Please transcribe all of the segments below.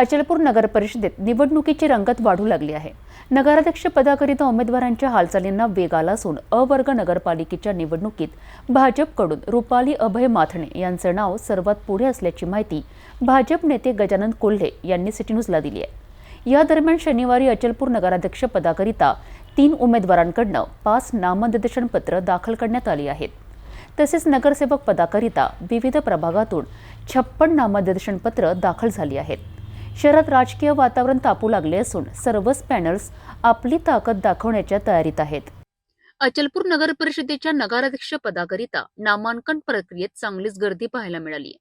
अचलपूर नगर परिषदेत निवडणुकीची रंगत वाढू लागली आहे. नगराध्यक्ष पदाकरिता उमेदवारांच्या हालचालींना वेग आला असून अवर्ग नगरपालिकेच्या निवडणुकीत भाजपकडून रुपाली अभय माथणे यांचं नाव सर्वात पुढे असल्याची माहिती भाजप नेते गजानन कोल्हे यांनी सिटी न्यूजला दिली आहे. या दरम्यान शनिवारी अचलपूर नगराध्यक्ष पदाकरिता तीन उमेदवारांकडनं पाच नामनिर्देशन पत्र दाखल करण्यात आली आहेत. तसेच नगरसेवक पदाकरिता विविध प्रभागातून छप्पन नामनिर्देशन पत्र दाखल झाली आहेत. शहरात राजकीय वातावरण तापू लागले असून सर्वच पॅनल्स आपली ताकद दाखवण्याच्या तयारीत आहेत. अचलपूर नगर परिषदेच्या नगराध्यक्ष पदाकरिता नामांकन प्रक्रियेत चांगलीच गर्दी पाहायला मिळाली.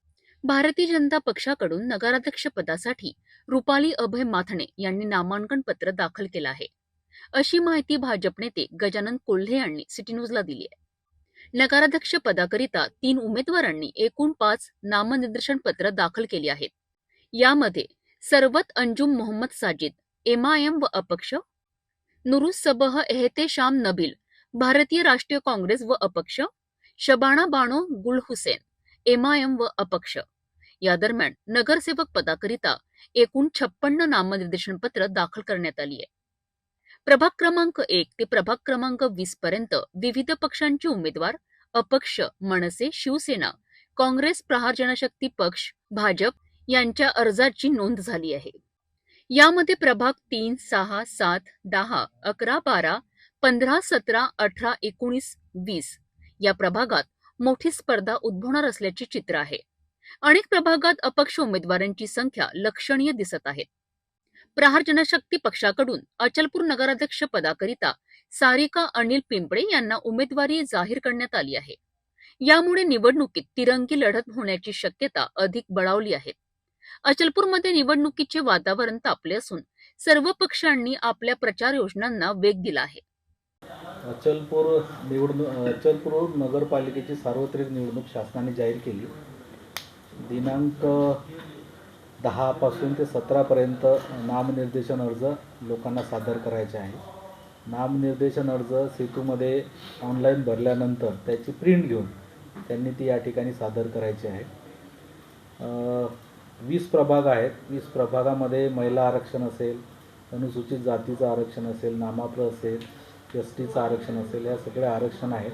भारतीय जनता पक्षाकडून नगराध्यक्ष पदासाठी रुपाली अभय माथणे यांनी नामांकन पत्र दाखल केलं आहे. अशी माहिती भाजप नेते गजानन कोल्हे यांनी सिटी न्यूजला दिली आहे. नगराध्यक्ष पदाकरिता तीन उमेदवारांनी एकूण पाच नामनिर्देशन पत्र दाखल केली आहेत. यामध्ये सरवत अंजुम मोहम्मद साजिद एमआयएम व अपक्ष नुरुस सबह एहतेशाम नबील भारतीय राष्ट्रीय काँग्रेस व अपक्ष शबाणा बाणो गुल हुसेन एमआयएम व अपक्ष. या दरम्यान नगरसेवक पदाकरिता एकूण छप्पन्न नामनिर्देशन पत्र दाखल करण्यात आली आहे. प्रभाग क्रमांक एक ते प्रभाग क्रमांक वीस पर्यंत विविध पक्षांचे उमेदवार अपक्ष मनसे शिवसेना काँग्रेस प्रहार जनशक्ती पक्ष भाजप यांच्या अर्जाची नोंद झाली आहे. यामध्ये प्रभाग तीन सहा सात दहा अकरा बारा पंधरा सतरा अठरा एकोणीस वीस या प्रभागात मोठी स्पर्धा उद्भवणार असल्याचे चित्र आहे. अनेक प्रभागात अपक्ष उमेदवारांची संख्या लक्षणीय दिसत आहे. प्रहार जनशक्ती पक्षाकडून अचलपूर नगराध्यक्ष पदाकरिता सारिका अनिल पिंपळे यांना उमेदवारी जाहीर करण्यात आली आहे. यामुळे निवडणुकीत तिरंगी लढत होण्याची शक्यता अधिक बळावली आहे. अचलपूरमध्ये निवडणुकीचे वातावरण तापले असून सर्व पक्षांनी आपल्या प्रचार योजनांना वेग दिला आहे. अचलपूर निवडणूक अचलपूर नगरपालिकेची सार्वत्रिक निवडणूक शासनाने जाहीर केली. दिनांक दहापासून ते सतरापर्यंत नामनिर्देशन अर्ज लोकांना सादर करायचे आहे. नामनिर्देशन अर्ज सेतूमध्ये ऑनलाईन भरल्यानंतर त्याची प्रिंट घेऊन त्यांनी ती या ठिकाणी सादर करायची आहे. वीस प्रभाग आहेत. वीस प्रभागामध्ये महिला आरक्षण असेल अनुसूचित जातीचं आरक्षण असेल नामाप्र असेल एस टीचं आरक्षण असेल या सगळ्या आरक्षण आहेत.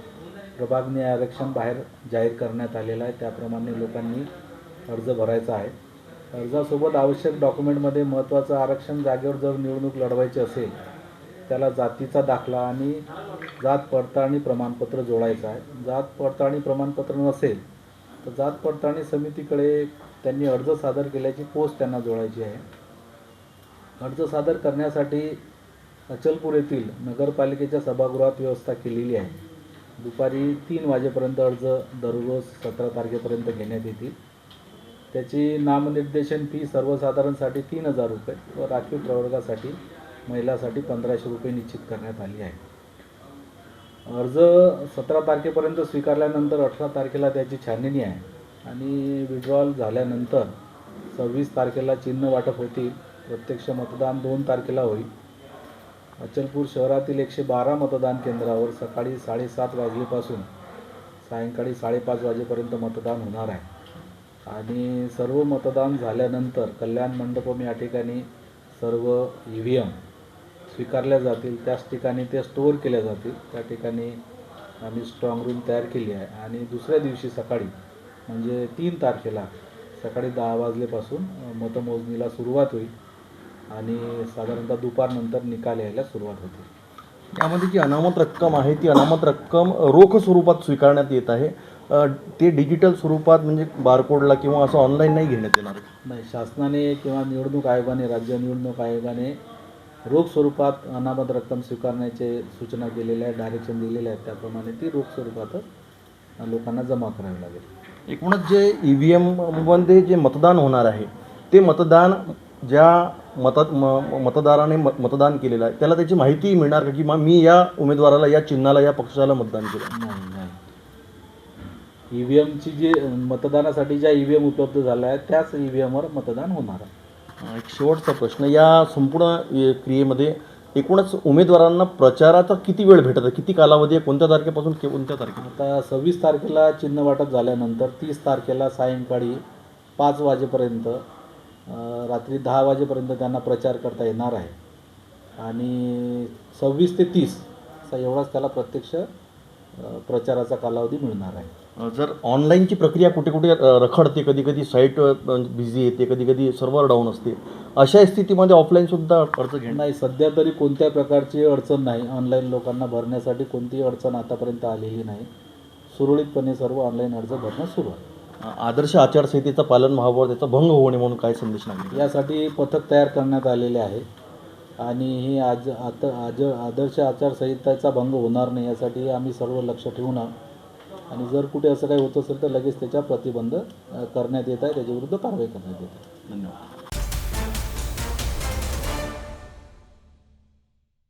प्रभागने आरक्षण बाहेर जाहीर करण्यात आलेलं आहे. त्याप्रमाणे लोकांनी अर्ज भरायचा आहे. अर्जासोबत आवश्यक डॉक्युमेंटमध्ये महत्त्वाचं आरक्षण जागेवर जर निवडणूक लढवायची असेल त्याला जातीचा दाखला आणि जात पडताळणी प्रमाणपत्र जोडायचं आहे. जात पडताळणी प्रमाणपत्र नसेल तर जात पडताळणी समितीकडे त्यांनी अर्ज सादर केल्याची पोस्ट त्यांना जोडायची आहे. अर्ज सादर करण्यासाठी अचलपूर येथील नगरपालिकेच्या सभागृहात व्यवस्था केलेली आहे. दुपारी तीन वाजेपर्यंत अर्ज दररोज सतरा तारखेपर्यंत घेण्यात येतील. त्याची नामनिर्देशन फी सर्वसाधारणसाठी तीन हजार रुपये व राखीव प्रवर्गासाठी महिलासाठी पंधराशे रुपये निश्चित करण्यात आली आहे. अर्ज सतरा तारखेपर्यंत स्वीकारल्यानंतर अठरा तारखेला त्याची छाननी आहे. आणि विड्रॉल झाल्यानंतर सव्वीस तारखेला चिन्ह वाटप होतील. प्रत्यक्ष मतदान दोन तारखेला होईल. अचलपूर शहरातील एकशे बारा मतदान केंद्रावर सकाळी साडेसात वाजेपासून सायंकाळी साडेपाच वाजेपर्यंत मतदान होणार आहे. आणि सर्व मतदान झाल्यानंतर कल्याण मंडपम या ठिकाणी सर्व ई व्ही एम स्वीकारल्या जातील त्याच ठिकाणी ते स्टोअर केल्या जातील. त्या ठिकाणी आम्ही स्ट्रॉंग रूम तयार केली आहे. आणि दुसऱ्या दिवशी सकाळी म्हणजे तीन तारखेला सकाळी दहा वाजल्यापासून अ, मतमोजणीला सुरुवात होईल आणि साधारणतः दुपारनंतर निकाल यायला सुरुवात होते. यामध्ये जी अनामत रक्कम आहे ती अनामत रक्कम रोख स्वरूपात स्वीकारण्यात येत आहे. ते डिजिटल स्वरूपात म्हणजे बारकोडला किंवा असं ऑनलाईन नाही घेण्यात येणार. नाही शासनाने किंवा निवडणूक आयोगाने राज्य निवडणूक आयोगाने रोख स्वरूपात अनामत रक्कम स्वीकारण्याचे सूचना केलेल्या आहेत डायरेक्शन दिलेले आहेत त्याप्रमाणे ती रोख स्वरूपातच लोकांना जमा करावी लागेल. एकूणच जे ई व्ही एममध्ये जे मतदान होणार आहे ते मतदान ज्या मत म मतदाराने मतदान केलेलं आहे त्याला त्याची माहिती मिळणार का? की मा मी या उमेदवाराला या चिन्हाला या पक्षाला मतदान केलं. नाही नाही. ई व्ही एमची जी मतदानासाठी ज्या ई व्ही एम उपलब्ध झाल्या आहेत त्याच ई व्ही एमवर मतदान होणार आहे. एक शेवटचा प्रश्न. या संपूर्ण क्रियेमध्ये एकूणच उमेदवारांना प्रचाराचा किती वेळ भेटत किती कालावधी आहे? कोणत्या तारखेपासून के- कोणत्या तारखेला आता सव्वीस तारखेला चिन्ह वाटप झाल्यानंतर तीस तारखेला सायंकाळी पाच वाजेपर्यंत रात्री दहा वाजेपर्यंत त्यांना प्रचार करता येणार आहे. आणि सव्वीस ते तीस असा एवढाच त्याला प्रत्यक्ष प्रचाराचा कालावधी मिळणार आहे. जर ऑनलाईनची प्रक्रिया कुठे कुठे रखडते कधी कधी साईट बिझी येते कधी कधी सर्व्हर डाऊन असते अशा स्थितीमध्ये ऑफलाईनसुद्धा अर्ज घेणं नाही सध्या तरी कोणत्या प्रकारची अडचण नाही. ऑनलाईन लोकांना भरण्यासाठी कोणतीही अडचण आतापर्यंत आलेली नाही. सुरळीतपणे सर्व ऑनलाईन अर्ज भरणं सुरू आहे. आदर्श आचारसंहितेचं पालन व्हावं त्याचा भंग होऊ नये म्हणून काय संदेश नागरिक यासाठी पथक तयार करण्यात आलेले आहे. आणि ही आज आता आज आदर्श आचारसंहितेचा भंग होणार नाही यासाठी आम्ही सर्व लक्ष ठेवून आहोत. आणि जर कुठे असं काही होत असेल तर लगेच त्याच्या प्रतिबंध करण्यात येत आहे. त्याच्याविरुद्ध कारवाई करण्यात येत आहे. धन्यवाद.